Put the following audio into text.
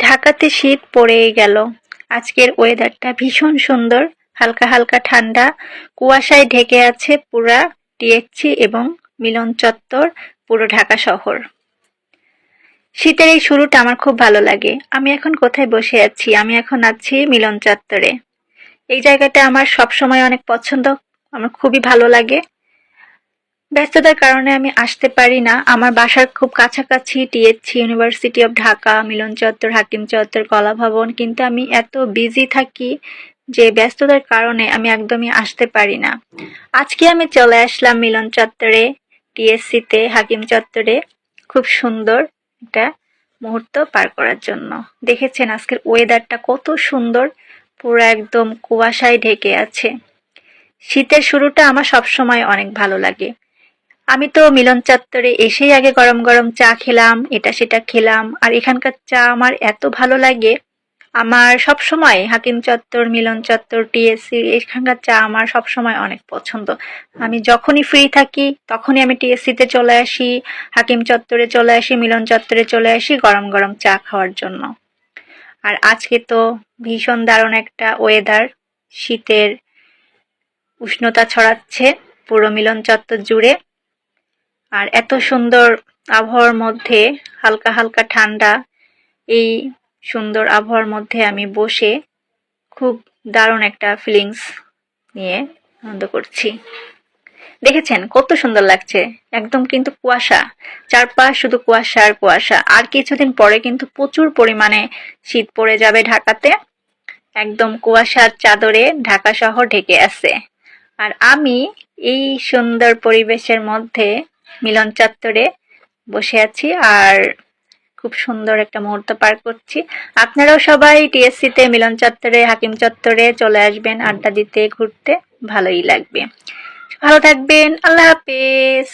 ঢাকাতে শীত পড়েই গেল। আজকের ওয়েদারটা ভীষণ সুন্দর, হালকা হালকা ঠান্ডা। কুয়াশায় ঢেকে আছে পুরা টিএসসি এবং মিলন চত্বর, পুরো ঢাকা শহর। শীতের এই শুরুটা আমার খুব ভালো লাগে। আমি এখন কোথায় বসে আছি? আমি এখন আছি মিলন চত্বরে। এই জায়গাটা আমার সব সময় অনেক পছন্দ, আমার খুবই ভালো লাগে। ব্যস্ততার কারণে আমি আসতে পারি না। আমার বাসার খুব কাছাকাছি TSC university of Dhaka, Milan চত্বর, হাকিম চত্বর, কলা ভবন। কিন্তু আমি এত বিজি থাকি যে ব্যস্ততার কারণে আমি একদমই আসতে পারি না। আজকে আমি চলে আসলাম মিলন চত্বরে, টিএসসিতে, হাকিম চত্বরে। খুব সুন্দর একটা মুহূর্ত পার করার জন্য। দেখেছেন আজকের ওয়েদারটা কত সুন্দর, পুরো একদম কুয়াশায় ঢেকে আছে। শীতের শুরুটা আমার সবসময় অনেক ভালো লাগে। আমি তো মিলন চত্বরে এসেই আগে গরম গরম চা খেলাম, এটা সেটা খেলাম, আর এখানকার চা আমার এত ভালো লাগে। আমার সব সময় হাকিম চত্বর, মিলন চত্বর টিএসসি এখানকার চা আমার সব সময় অনেক পছন্দ। আমি যখনই ফ্রি থাকি, তখনই আমি টিএসসিতে চলে আসি, হাকিম চত্বরে চলে আসি, মিলন চত্বরে চলে আসি গরম গরম চা খাওয়ার জন্য। আর আজকে তো ভীষণ দারুণ একটা ওয়েদার শীতের উষ্ণতা ছড়াচ্ছে পুরো মিলন চত্বর জুড়ে। আর এত সুন্দর আবহাওয়ার মধ্যে, হালকা হালকা ঠান্ডা, এই সুন্দর আবহাওয়ার মধ্যে আমি বসে খুব দারুণ একটা ফিলিংস নিয়ে আনন্দ করছি। দেখেছেন কত সুন্দর লাগছে? একদম কিন্তু কুয়াশা। চারপাশ শুধু কুয়াশা আর কুয়াশা। আর কিছুদিন পরে কিন্তু প্রচুর পরিমাণে শীত পড়ে যাবে ঢাকাতে। একদম কুয়াশার চাদরে ঢাকা শহর ঢেকে আছে। আর আমি এই সুন্দর পরিবেশের মধ্যে মিলন চত্বরে বসে আছি আর খুব সুন্দর একটা মুহূর্ত পার করছি। আপনারাও সবাই টিএসসি তে মিলন চত্বরে, হাকিম চত্বরে চলে আসবেন, আড্ডা দিতে, ঘুরতে। ভালোই লাগবে। ভালো থাকবেন। আল্লাহ হাফেজ।